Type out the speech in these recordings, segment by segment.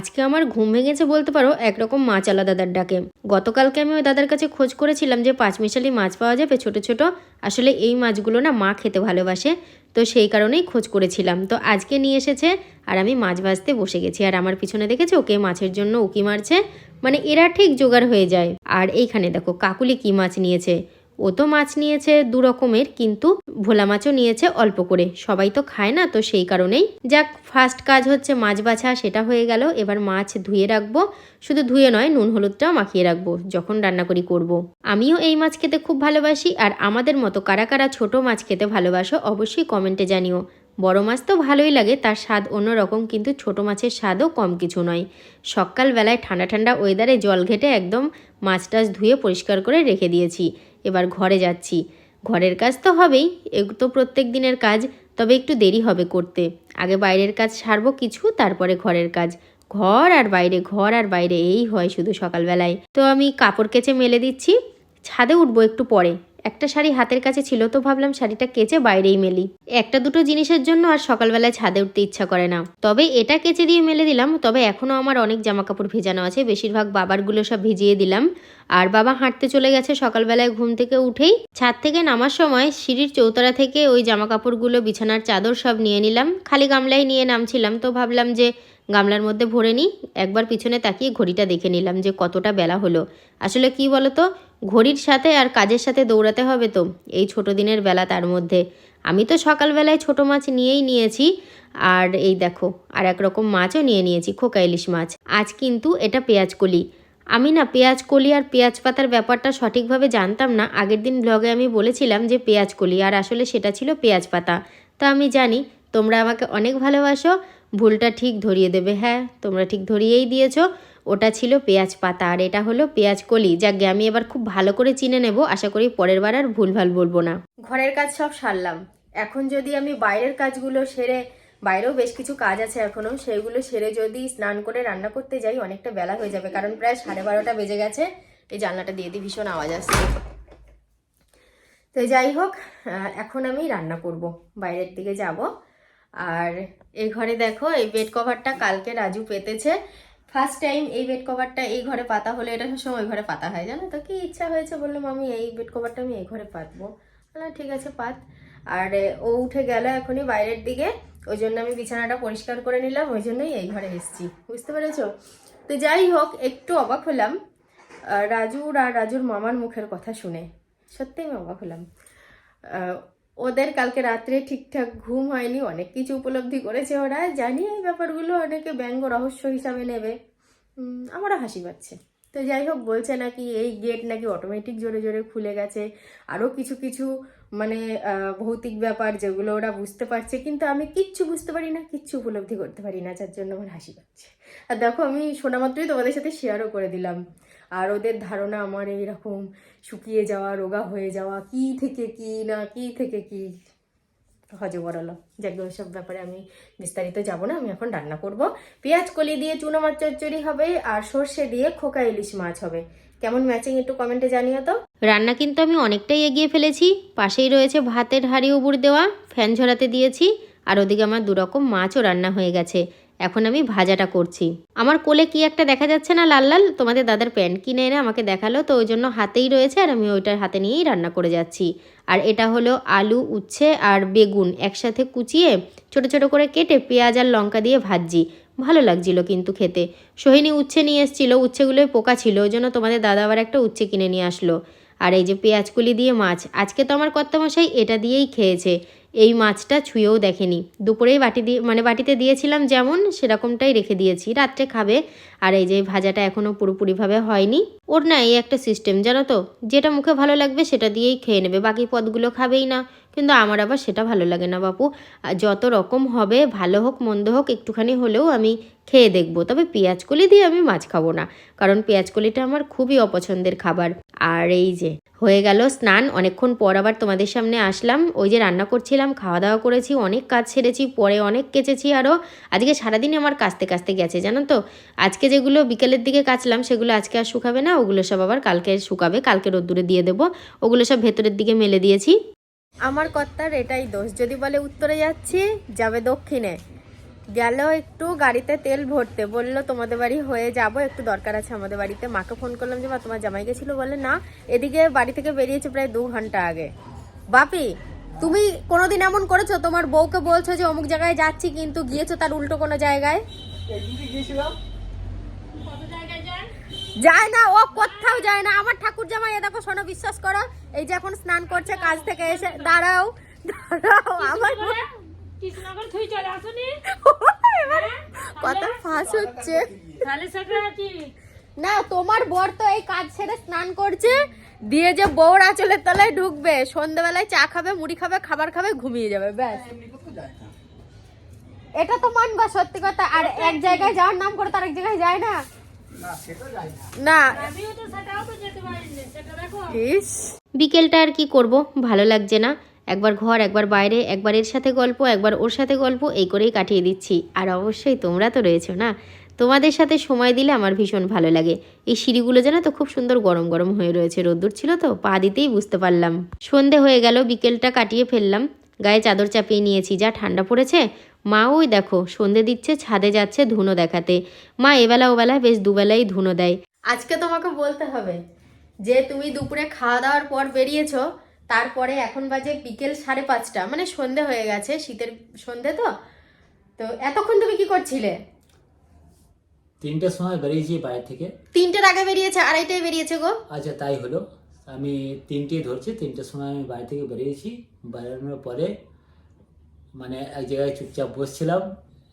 আজকে আমার ঘুম ভেঙেছে বলতে পারো, একরকম মাছ আলা দাদার ডাকে। গতকালকে আমি ওই দাদার কাছে খোঁজ করেছিলাম যে পাঁচমিশালি মাছ পাওয়া যাবে ছোট ছোট। আসলে এই মাছগুলো না মা খেতে ভালোবাসে, তো সেই কারণেই খোঁজ করেছিলাম। তো আজকে নিয়ে এসেছে আর আমি মাছ ভাজতে বসে গেছি। আর আমার পিছনে দেখেছে ওকে মাছের জন্য উকি মারছে? মানে এরা ঠিক জোগাড় হয়ে যায়। আর এইখানে দেখো, কাকুলি কি মাছ নিয়েছে? ও তো মাছ নিয়েছে দু রকমের, কিন্তু ভোলা মাছও নিয়েছে অল্প করে। সবাই তো খায় না তো সেই কারণেই। যাক ফার্স্ট কাজ হচ্ছে মাছ বাছা, সেটা হয়ে গেল। এবার মাছ ধুয়ে রাখব। শুধু ধুয়ে নয়, নুন হলুদটাও মাখিয়ে রাখব, যখন রান্না করি করব। আমিও এই মাছ খেতে খুব ভালোবাসি, আর আমাদের মতো কারা কারা ছোট মাছ খেতে ভালোবাসো, অবশ্যই কমেন্টে জানিও। বড় মাছ তো ভালোই লাগে, তার স্বাদ অন্যরকম কিন্তু ছোট মাছের স্বাদও কম কিছু নয়। সকালবেলায় ঠান্ডা ঠান্ডা ওয়েদারে জল ঘেটে একদম মাছ টাছ ধুয়ে পরিষ্কার করে রেখে দিয়েছি। এবার ঘরে যাচ্ছি। ঘরের কাজ তো হবেই, এ তো প্রত্যেক দিনের কাজ, তবে একটু দেরি হবে করতে। আগে বাইরের কাজ সারবো কিছু, তারপরে ঘরের কাজ। ঘর আর বাইরে, ঘর আর বাইরে, এই হয় শুধু সকালবেলায়। তো আমি কাপড় কেচে মেলে দিচ্ছি, ছাদে উঠবো একটু পরে। একটা শাড়ি হাতের কাছে ছিল তো ভাবলাম শাড়িটা কেচে বাইরেই মেলি। একটা দুটো জিনিসের জন্য আর সকালবেলায় ছাদে উঠতে ইচ্ছা করে না। তবে এটা কেচে দিয়ে মেলে দিলাম, তবে এখনও আমার অনেক জামা কাপড় ভেজানো আছে, বেশিরভাগ বাবারগুলো সব ভিজিয়ে দিলাম। আর বাবা হাঁটতে চলে গেছে সকালবেলায় ঘুম থেকে উঠেই। ছাদ থেকে নামার সময় সিঁড়ির চৌতলা থেকে ওই জামা কাপড়গুলো বিছানার চাদর সব নিয়ে নিলাম। খালি গামলায় নিয়ে নামছিলাম, তো ভাবলাম যে গামলার মধ্যে ভরে নিই। একবার পিছনে তাকিয়ে ঘড়িটা দেখে নিলাম যে কতটা বেলা হলো। আসলে কি বলতো, ঘড়ির সাথে আর কাজের সাথে দৌড়াতে হবে তো, এই ছোট দিনের বেলা তার মধ্যে। আমি তো সকালবেলায় ছোট মাছ নিয়েই নিয়েছি, আর এই দেখো, আর এক রকম মাছও নিয়ে নিয়েছি, খোকা ইলিশ মাছ। আজ কিন্তু এটা পেঁয়াজ কলি। আমি না পেঁয়াজ কলি আর পেঁয়াজ পাতার ব্যাপারটা সঠিকভাবে জানতাম না। আগের দিন ব্লগে আমি বলেছিলাম যে পেঁয়াজ কলি, আর আসলে সেটা ছিল পেঁয়াজ পাতা। তা আমি জানি, তোমরা আমাকে অনেক ভালোবাসো ভুলটা ঠিক ধরিয়ে দেবে। হ্যাঁ তোমরা ঠিক ধরিয়েই দিয়েছ। ওটা ছিল পেঁয়াজ পাতা। আর এটা হলো পেঁয়াজ কলি, যাকে আমি এবার খুব ভালো করে চিনে নেব। আশা করি পরের বার আর ভুলভাল বলব না। ঘরের কাজ সব সারলাম। এখন যদি আমি বাইরের কাজগুলো সেরে, বাইরেও বেশ কিছু কাজ আছে এখনও সেগুলো সেরে যদি স্নান করে রান্না করতে যাই, অনেকটা বেলা হয়ে যাবে। কারণ প্রায় সাড়ে বারোটা বেজে গেছে। এই জানলাটা দিয়ে দিই, ভীষণ আওয়াজ আসছে। তো যাই হোক এখন আমি রান্না করব। বাইরের দিকে যাব। আর এই ঘরে দেখো, এই বেড কভারটা কালকে রাজু পেতেছে। ফার্স্ট টাইম এই বেড কভারটা এই ঘরে পাতা হলে এটা সবসময় ওই ঘরে পাতা হয়, জানো তো? কি ইচ্ছা হয়েছে বললাম আমি এই বেড কভারটা আমি এই ঘরে পাতবো। বললাম, ঠিক আছে, পাত। আর ও উঠে গেল এখনই বাইরের দিকে। ওই জন্য আমি বিছানাটা পরিষ্কার করে নিলাম, ওই জন্যই এই ঘরে এসেছি। বুঝতে পেরেছ? তো যাই হোক, একটু অবাক হলাম। রাজুর আর রাজুর মামার মুখের কথা শুনে। সত্যিই আমি অবাক হলাম। ওদের কালকে রাত্রে ঠিকঠাক ঘুম হয়নি, অনেক কিছু উপলব্ধি করেছে ওরা, জানি এই ব্যাপারগুলো অনেকে ব্যঙ্গ রহস্য হিসাবে নেবে। আমারও হাসি পাচ্ছে। তো যাই হোক, বলছে নাকি এই গেট নাকি অটোমেটিক জোরে জোরে খুলে গেছে। আরও কিছু কিছু মানে ভৌতিক ব্যাপার যেগুলো ওরা বুঝতে পারছে, কিন্তু আমি কিচ্ছু বুঝতে পারি না, কিচ্ছু উপলব্ধি করতে পারি না, যার জন্য আমার হাসি পাচ্ছে। আর দেখো, আমি শোনা মাত্রই তোমাদের সাথে শেয়ারও করে দিলাম। আর ওদের ধারণা আমার এইরকম, শুকিয়ে যাওয়া, রোগা হয়ে যাওয়া, কি থেকে কি না, কি থেকে কি? হজে বড়ালো যাকে ওইসব ব্যাপারে আমি বিস্তারিত যাব না, আমি এখন রান্না করব। পেঁয়াজ কলি দিয়ে চুনো মাছ চচ্চড়ি হবে, আর সর্ষে দিয়ে খোকা ইলিশ মাছ হবে। কেমন ম্যাচিং একটু কমেন্টে জানিও তো। রান্না কিন্তু আমি অনেকটাই এগিয়ে ফেলেছি। পাশেই রয়েছে ভাতের হাঁড়ি উবুর দেওয়া, ফ্যান ঝরাতে দিয়েছি, আর ওদিকে আমার দুরকম মাছও রান্না হয়ে গেছে। এখন আমি ভাজাটা করছি। আমার কোলে কি একটা দেখা যাচ্ছে না লাল লাল? তোমাদের দাদার প্যান্ট কিনে এনে আমাকে দেখাল, তো ওই জন্য হাতেই রয়েছে, আর আমি ওইটার হাতে নিয়েই রান্না করে যাচ্ছি। আর এটা হলো আলু, উচ্ছে আর বেগুন একসাথে কুচিয়ে ছোট ছোট করে কেটে পেঁয়াজ আর লঙ্কা দিয়ে ভাজছি। ভালো লাগছিল কিন্তু খেতে। সোহিনী উচ্ছে নিয়ে এসেছিল, উচ্ছেগুলোয় পোকা ছিল, ওই জন্য তোমাদের দাদা আবার একটা উচ্ছে কিনে নিয়ে আসলো। আর এই যে পেঁয়াজকুলি দিয়ে মাছ, আজকে তো আমার কর্তামশাই এটা দিয়েই খেয়েছে। এই মাছটা ছুঁয়েও দেখেনি। দুপুরেই বাটি দিয়ে মানে বাটিতে দিয়েছিলাম যেমন, সেরকমটাই রেখে দিয়েছি। রাত্রে খাবে। আর এই যে ভাজাটা এখনও পুরোপুরিভাবে হয়নি। ওর না এই একটা সিস্টেম জানো তো? যেটা মুখে ভালো লাগবে সেটা দিয়েই খেয়ে নেবে। বাকি পদগুলো খাবেই না। কিন্তু আমার আবার সেটা ভালো লাগে না বাপু। আর যত রকম হবে, ভালো হোক, মন্দ হোক, একটুখানি হলেও আমি খেয়ে দেখব। তবে পেঁয়াজ কলি দিয়ে আমি মাছ খাব না। কারণ পেঁয়াজ কলিটা আমার খুবই অপছন্দের খাবার। আর এই যে হয়ে গেল স্নান। অনেকক্ষণ পর আবার তোমাদের সামনে আসলাম। ওই যে রান্না করছিলাম খাওয়া দাওয়া করেছি, অনেক কাজ সেরেছি, পরে অনেক কেচেছি আরও আজকে সারাদিন আমার কাচতে কাচতে গেছে, জানো তো? আজকে যেগুলো বিকেলের দিকে কাচলাম, সেগুলো আজকে আর শুকাবে না, ওগুলো সব আবার কালকে শুকাবে, কালকে রোদ্দুরে দিয়ে দেবো। ওগুলো সব ভেতরের দিকে মেলে দিয়েছি। আমার কর্তার এটাই দোষ, যদি বলে উত্তরে যাচ্ছি, যাবে দক্ষিণে। গেল একটু গাড়িতে তেল ভরতে। বলল তোমাদের বাড়ি হয়ে যাব একটু দরকার আছে আমাদের বাড়িতে। মাকে ফোন করলাম যে মা তোমার জামাই গেছিল? বলে না এদিকে বাড়ি থেকে বেরিয়েছে প্রায় দু ঘণ্টা আগে। বাপি তুমি কোনোদিন এমন করেছ? তোমার বউকে বলছো যে অমুক জায়গায় যাচ্ছি কিন্তু গিয়েছো তার উল্টো কোনো জায়গায়? যায় না ও কোথাও যায় না। আমার ঠাকুর জামাই এ দেখো শোনো বিশ্বাস করো এই যে এখন স্নান করছে কাজ থেকে এসে দাঁড়াও দাঁড়াও আমার কৃষ্ণনগর থুই চলে আসুনি? এবার কত ফাঁস হচ্ছে। তাহলে সাকরাতি না তোমার বর তো এই কাজ ছেড়ে স্নান করছে। দিয়ে যে বউর আঁচলের তলায় ঢুকবে সন্ধ্যেবেলায় চা খাবে মুড়ি খাবে খাবার খাবে ঘুমিয়ে যাবে ব্যাস। এটা তো মানবা সত্যি কথা আর এক জায়গায় যাওয়ার নাম করে তার এক জায়গায় যায় না। না সেটা বিকেলটা আর কি করব ভালো লাগছে না। একবার ঘর, একবার বাইরে, একবার এর সাথে গল্প, একবার ওর সাথে গল্প, এই করেই কাটিয়ে দিচ্ছি। আর অবশ্যই তোমরা তো রয়েছো, না? তোমাদের সাথে সময় দিলে আমার ভীষণ ভালো লাগে। এই সিঁড়িগুলো যেন তো খুব সুন্দর গরম গরম হয়ে রয়েছে, রোদ্দুর ছিল তো, পা দিতেই বুঝতে পারলাম। সন্ধে হয়ে গেল, বিকেলটা কাটিয়ে ফেললাম। গায়ে চাদর চাপিয়ে নিয়েছি, যা ঠান্ডা পড়েছে। মা ওই দেখো, সন্ধে দিচ্ছে, ছাদে যাচ্ছে ধুনো দেখাতে। মা এবেলা ওবেলা বেশ দুবেলাই ধুনো দেয়। আজকে তোমাকে বলতে হবে যে, তুমি দুপুরে খাওয়া দাওয়ার পর বেরিয়েছো তারপরে এখন বাজে বিকেল সাড়ে পাঁচটা। মানে সন্ধে হয়ে গেছে শীতের সন্ধে তো। তো এতক্ষণ তুমি কি করছিলে? তিনটের সময় বেরিয়েছি বাড়ি থেকে। তিনটের আগে বেরিয়েছে আড়াইটায় বেরিয়েছে গো। আচ্ছা তাই হলো। আমি তিনটেই ধরছি তিনটের সময় আমি বাড়ি থেকে বেরিয়েছি। বেরোনোর পরে মানে এক জায়গায় চুপচাপ বসছিলাম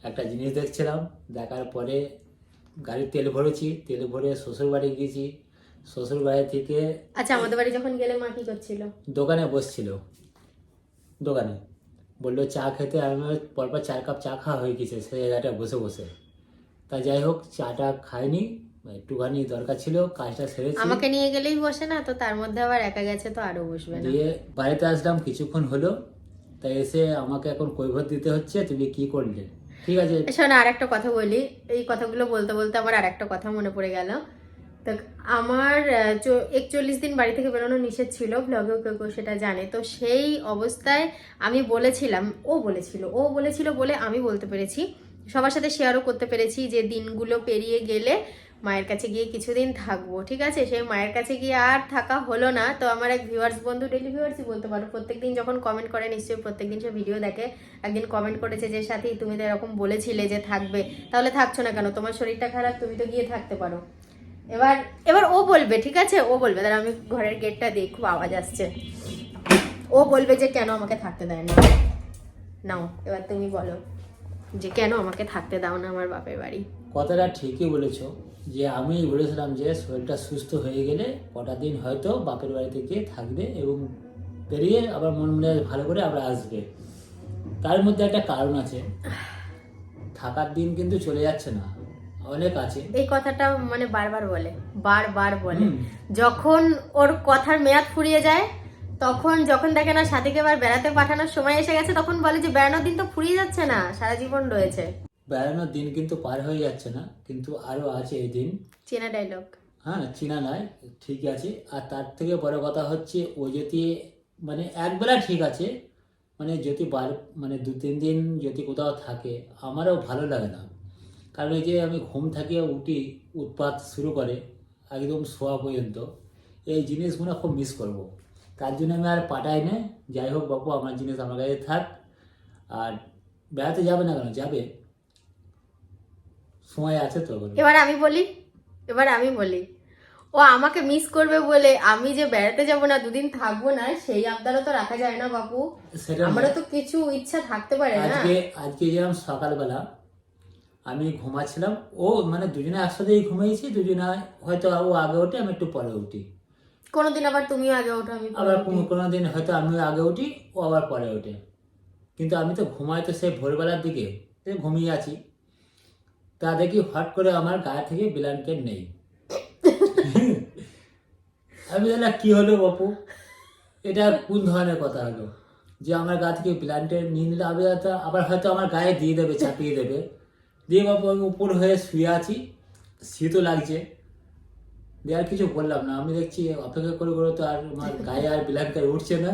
একটা জিনিস দেখছিলাম। দেখার পরে গাড়ির তেল ভরেছি তেল ভরে শ্বশুর বাড়ি গিয়েছি। শ্বশুর বাড়ি থেকে আচ্ছা আমাদের বাড়ি যখন গেলে মা কি করছিল? দোকানে বসছিল। দোকানে। বলল চা খেতে আমি পরপর চার কাপ চা খাওয়া হয়ে গেছে সেই জায়গাটা বসে বসে। তা যাই হোক চাটা খাইনি একটুখানি দরকার ছিল কাজটা সেরেছি। আমাকে নিয়ে গেলেই বসে না তো তার মধ্যে আবার একা গেছে তো আরও বসবে না। দিয়ে বাড়িতে আসলাম কিছুক্ষণ হলো। তাই এসে আমাকে এখন কৈভত দিতে হচ্ছে তুমি কি করলে? ঠিক আছে। শোনো আর একটা কথা বলি। এই কথাগুলো বলতে বলতে আমার আর একটা কথা মনে পড়ে গেল। তো আমার একচল্লিশ দিন বাড়ি থেকে বেরোনো নিষেধ ছিল ব্লগেও কেউ কেউ সেটা জানে। তো সেই অবস্থায় আমি বলেছিলাম, ও বলেছিল ও বলেছিল বলে আমি বলতে পেরেছি। সবার সাথে শেয়ারও করতে পেরেছি যে দিনগুলো পেরিয়ে গেলে মায়ের কাছে গিয়ে কিছুদিন থাকব, ঠিক আছে? সেই মায়ের কাছে গিয়ে আর থাকা হলো না। তো আমার এক ভিউয়ার্স বন্ধু ডেলি ভিউয়ার্সই বলতে পারো, প্রত্যেকদিন যখন কমেন্ট করে, নিশ্চয়ই প্রত্যেকদিন সে ভিডিও দেখে। একদিন কমেন্ট করেছে যে, সাথী, তুমি তো এরকম বলেছিলে যে থাকবে। তাহলে থাকছো না কেন? তোমার শরীরটা খারাপ, তুমি তো গিয়ে থাকতে পারো। এবার এবার ও বলবে, ঠিক আছে? ও বলবে তাহলে আমি ঘরের গেটটা দিই খুব আওয়াজ আসছে। ও বলবে যে, কেন আমাকে থাকতে দেয় না? নাও, এবার তুমি বলো যে, কেন আমাকে থাকতে দাও না আমার বাপের বাড়ি? কথাটা ঠিকই বলেছ, যে আমি বলেছিলাম যে, শরীরটা সুস্থ হয়ে গেলে কটা দিন হয়তো বাপের বাড়িতে গিয়ে থাকবে এবং বেরিয়ে আবার মন মনে ভালো করে আবার আসবে। তার মধ্যে একটা কারণ আছে। থাকার দিন কিন্তু চলে যাচ্ছে না। অনেক আছে। এই কথাটা মানে বারবার বলে বারবার বলে। যখন ওর কথার মেয়াদ ফুরিয়ে যায় তখন যখন দেখে না সাথীকে এবার বেড়াতে পাঠানোর সময় এসে গেছে তখন বলে যে বেড়ানোর দিন তো ফুরিয়ে যাচ্ছে না সারা জীবন রয়েছে। বেড়ানোর দিন কিন্তু পার হয়ে যাচ্ছে না কিন্তু আরও আছে এই দিন। চেনা ডায়লগ হ্যাঁ চীনা নয় ঠিক আছে। আর তার থেকে বড় কথা হচ্ছে ও যদি মানে একবেলা ঠিক আছে মানে যদি বার মানে দু তিন দিন যদি কোথাও থাকে আমারও ভালো লাগে না। কারণ এই যে আমি ঘুম থেকে উঠি উৎপাত শুরু করে একদম শোয়া পর্যন্ত এই জিনিসগুলো খুব মিস করব। তার জন্য আমি আর পাঠাই না যাই হোক বাপু আমার জিনিস আমার কাছে থাক। আর বেড়াতে যাবে না কেন? যাবে। সময় আছে তো। এবার আমি বলি এবার আমি বলি ও আমাকে মিস করবে বলে আমি যে বেড়াতে যাব না দুদিন থাকব না সেই আবদারও তো রাখা যায় না বাপু। সেটা আমারও তো কিছু ইচ্ছা থাকতে পারে না। আজকে আজকে যেরকম সকালবেলা আমি ঘুমাচ্ছিলাম। ও মানে দুজনে একসাথেই ঘুমিয়েছি দুজনে হয়তো ও আগে ওঠে আমি একটু পরে উঠি। কোনোদিন আবার তুমিও আগে ওঠো আমি আবার কোনো কোনো দিন হয়তো আমিও আগে উঠি ও আবার পরে ওঠে কিন্তু আমি তো ঘুমাই তো সেই ভোরবেলার দিকে ঘুমিয়ে আছি। তা দেখি হট করে আমার গায়ে থেকে ব্ল্যাঙ্কেট নেই। আমি বললাম কি হলো বাপু? এটা কোন ধরনের কথা হলো? যে আমার গা থেকে ব্ল্যাঙ্কেট নিয়ে নিলে আমি হয়তো আবার হয়তো আমার গায়ে দিয়ে দেবে চাপিয়ে দেবে। দিয়ে বাপু আমি উপর হয়ে শুয়ে আছি। শীতও লাগছে। দিয়ে আর কিছু বললাম না। আমি দেখছি অপেক্ষা করে করে তো আর আমার গায়ে আর ব্ল্যাঙ্কেট উঠছে না।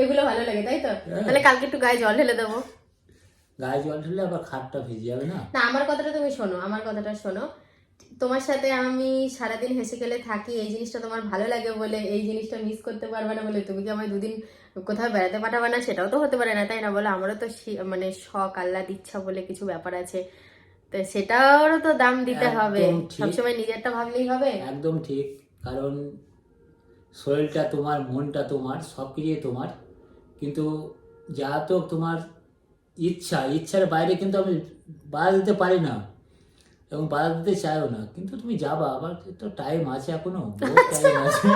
এগুলো ভালো লাগে তাই তো? হ্যাঁ। তাহলে কালকে একটু গায়ে জল ঢেলে দেবো। গায়ে জল ঢেলে আবার খাটটা ভিজে যাবে না? না আমার কথাটা তুমি শোনো আমার কথাটা শোনো। তোমার সাথে আমি সারাদিন হেসে খেলে থাকি এই জিনিসটা তোমার ভালো লাগে বলে এই জিনিসটা মিস করতে পারবে না বলে তুমি কি আমায় দুদিন কোথাও বেড়াতে পাঠাবে না? সেটাও তো হতে পারে না তাই না? বলে আমারও তো মানে শখ আল্লাহ ইচ্ছা বলে কিছু ব্যাপার আছে। তো সেটারও তো দাম দিতে হবে। সবসময় নিজেরটা ভাবলেই হবে? একদম ঠিক। কারণ শরীরটা তোমার মনটা তোমার সব কিছুই তোমার। কিন্তু যা তো তোমার ইচ্ছা ইচ্ছার বাইরে কিন্তু আমি বাধা দিতে পারি না। এবং বাধা দিতে চাইও না। কিন্তু তুমি যাবা আবার তো টাইম আছে এখনও। টাইম আছে।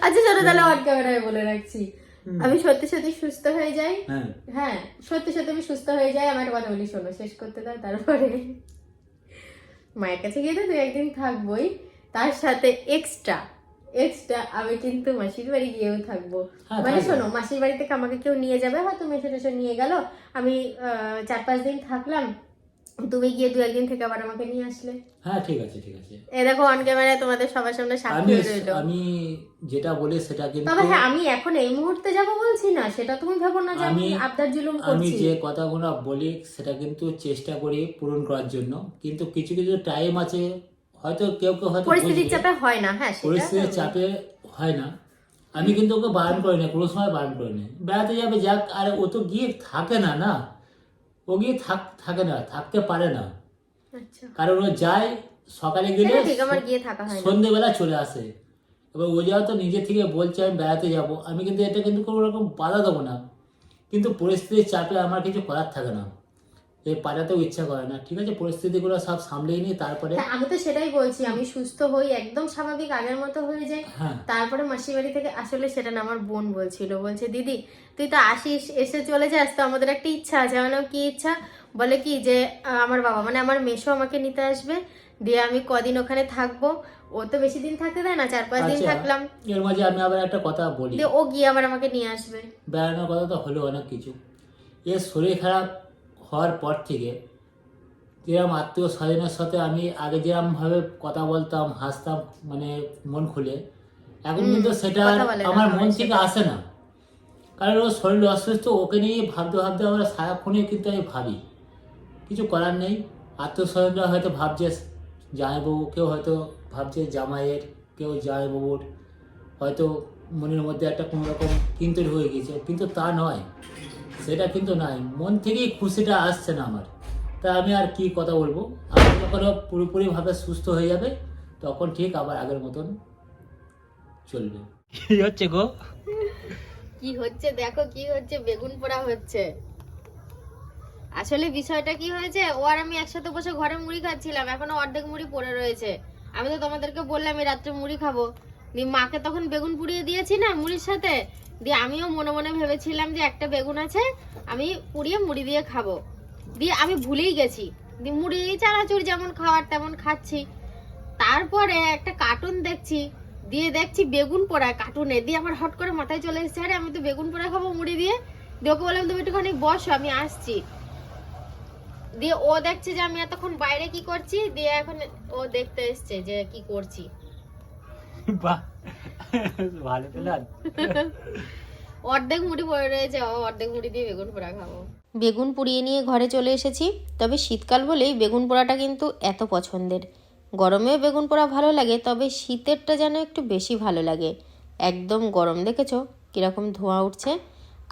আচ্ছা চলো তাহলে অন ক্যামেরায় বলে রাখছি। আমি সত্যি সত্যি সুস্থ হয়ে যাই। হ্যাঁ। হ্যাঁ সত্যি সত্যি আমি সুস্থ হয়ে যাই আমার কথা বলি শোনো শেষ করতে দাও তারপরে মায়ের কাছে গিয়ে তো দু একদিন থাকবোই। তার সাথে এক্সট্রা এক্সট্রা আমি কিন্তু মাসির বাড়ি গিয়েও থাকব। হ্যাঁ, মানে শোনো মাসির বাড়ি থেকে আমাকে কেউ নিয়ে যাবে হয়তো মেসে টেসে নিয়ে গেল। আমি আহ, চার পাঁচ দিন থাকলাম তুমি গিয়ে দু একদিন থেকে আবার আমাকে নিয়ে আসলে। হ্যাঁ ঠিক আছে ঠিক আছে। এ দেখো অন ক্যামেরায় তোমাদের সবার সামনে সাক্ষী আমি আমি যেটা বলি সেটা কিন্তু তবে হ্যাঁ আমি এখন এই মুহূর্তে যাব বলছি না সেটা তুমি ভেবো না যে আমি আবদার জুলুম আমি যে কথাগুলো বলি সেটা কিন্তু চেষ্টা করি পূরণ করার জন্য। কিন্তু কিছু কিছু টাইম আছে হয়তো কেউ কেউ হয়তো পরিস্থিতির চাপে হয় না হ্যাঁ পরিস্থিতির আমি- চাপে হয় না। আমি কিন্তু ওকে বারণ করি না কোনো সময় বারণ করি না। বেড়াতে যাবে যাক আর ও তো গিয়ে থাকে না না? ও গিয়ে থাক থাকে না থাকতে পারে না। আচ্ছা। কারণ ও যায় সকালে গেলে সন্ধ্যেবেলা চলে আসে। এবার ও তো নিজে থেকে বলছে আমি বেড়াতে যাব। আমি কিন্তু এটা কিন্তু কোনো রকম বাধা দেবো না। কিন্তু পরিস্থিতির চাপে আমার কিছু করার থাকে না। এই পাঠাতেও ইচ্ছা করে না ঠিক আছে? পরিস্থিতিগুলো সব সামলেই নিয়ে তারপরে হ্যাঁ, আমি তো সেটাই বলছি আমি সুস্থ হই একদম স্বাভাবিক আগের মতো হয়ে যাই। হ্যাঁ। তারপরে মাসির বাড়ি থেকে আসলে সেটা না আমার বোন বলছিল বলছে দিদি তুই তো আসিস এসে চলে যাস তো আমাদের একটা ইচ্ছা আছে। আমার কি ইচ্ছা? বলে কি যে আমার বাবা মানে আমার মেশো আমাকে নিতে আসবে দিয়ে আমি কদিন ওখানে থাকব। ও তো বেশি দিন থাকতে দেয় না চার পাঁচ দিন আচ্ছা। থাকলাম। এর মাঝে আমি আবার একটা কথা বলি। ও গিয়ে আবার আমাকে নিয়ে আসবে। বেড়ানোর কথা তো হলো অনেক কিছু। এর শরীর খারাপ হওয়ার পর থেকে যেরকম আত্মীয় স্বজনের সাথে আমি আগে যেরকমভাবে কথা বলতাম হাসতাম মানে মন খুলে এখন কিন্তু সেটা আমার মন থেকে আসে না। কারণ ওর শরীর অসুস্থ ওকে নিয়ে ভাবতে ভাবতে আমরা সারাক্ষণই কিন্তু আমি ভাবি। কিছু করার নেই। আত্মীয় স্বজনরা হয়তো ভাবছে জামাইবাবু কেউ হয়তো ভাবছে জামাইয়ের কেউ জামাইবাবুর হয়তো মনের মধ্যে একটা কোনো রকম কিন্তু হয়ে গেছে কিন্তু তা নয়। সেটা কিন্তু নাই। মন থেকেই খুশিটা আসছে না আমার। তা আমি আর কি কথা বলব? আমি যখন পুরোপুরিভাবে সুস্থ হয়ে যাবে তখন ঠিক আবার আগের মতন চলবে। কি হচ্ছে গো? কি হচ্ছে? দেখো কি হচ্ছে বেগুন পোড়া হচ্ছে। আসলে বিষয়টা কি হয়েছে ও আর আমি একসাথে বসে ঘরে মুড়ি খাচ্ছিলাম এখনও অর্ধেক মুড়ি পড়ে রয়েছে। আমি তো তোমাদেরকে বললাম আমি রাত্রে মুড়ি খাব। দিয়ে মাকে তখন বেগুন পুড়িয়ে দিয়েছি না মুড়ির সাথে। দিয়ে আমিও মনে মনে ভেবেছিলাম যে একটা বেগুন আছে, আমি পুড়িয়ে মুড়ি দিয়ে খাব। দিয়ে আমি ভুলেই গেছি। দিয়ে মুড়ি, চানাচুর যেমন খাওয়ার তেমন খাচ্ছি। তারপরে একটা কার্টুন দেখছি, দিয়ে দেখছি বেগুন পোড়ায় কার্টুনে দিয়ে আমার হট করে মাথায় চলে এসেছে, আরে আমি তো বেগুন পোড়া খাব মুড়ি দিয়ে। দিয়ে ওকে বললাম, তুমি একটুখানি বসো, আমি আসছি। দিয়ে ও দেখছে যে আমি এতক্ষণ বাইরে কি করছি, দিয়ে এখন ও দেখতে এসছে যে কি করছি। বাহ ভালো পেলাম। অর্ধেক মুড়ি পড়ে রয়েছে অর্ধেক মুড়ি দিয়ে বেগুন পোড়া খাব। বেগুন পুড়িয়ে নিয়ে ঘরে চলে এসেছি তবে শীতকাল বলেই বেগুন পোড়াটা কিন্তু এত পছন্দের। গরমেও বেগুন পোড়া ভালো লাগে তবে শীতেরটা যেন একটু বেশি ভালো লাগে। একদম গরম দেখেছ? কীরকম ধোঁয়া উঠছে?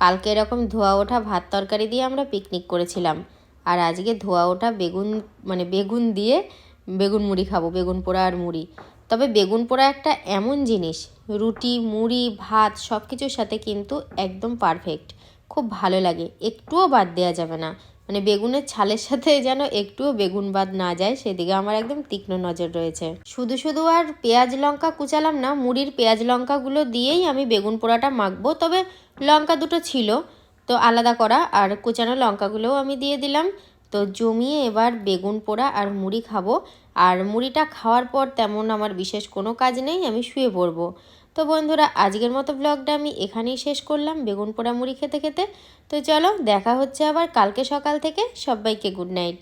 কালকে এরকম ধোঁয়া ওঠা ভাত তরকারি দিয়ে আমরা পিকনিক করেছিলাম আর আজকে ধোঁয়া ওঠা বেগুন মানে বেগুন দিয়ে বেগুন মুড়ি খাব বেগুন পোড়া আর মুড়ি। তবে বেগুন পোড়া একটা এমন জিনিস, রুটি, মুড়ি, ভাত সব কিছুর সাথে কিন্তু একদম পারফেক্ট খুব ভালো লাগে, একটুও বাদ দেওয়া যাবে না। মানে বেগুনের ছালের সাথে যেন একটুও বেগুন বাদ না যায়, সেদিকে আমার একদম তীক্ষ্ণ নজর রয়েছে। শুধু শুধু আর পেঁয়াজ লঙ্কা কুচালাম না, মুড়ির পেঁয়াজ লঙ্কাগুলো দিয়েই আমি বেগুন পোড়াটা মাখবো। তবে লঙ্কা দুটো ছিল, তো আলাদা করা, আর কুচানো লঙ্কাগুলোও আমি দিয়ে দিলাম। তো জমিয়ে এবার বেগুন পোড়া আর মুড়ি খাব। আর মুড়িটা খাওয়ার পর তেমন আমার বিশেষ কোনো কাজ নেই, আমি শুয়ে পড়ব। তো বন্ধুরা, আজকের মতো ব্লগটা আমি এখানেই শেষ করলাম বেগুন পোড়া মুড়ি খেতে খেতে। তো চলো, দেখা হচ্ছে আবার কালকে সকাল থেকে। সবাইকে গুড নাইট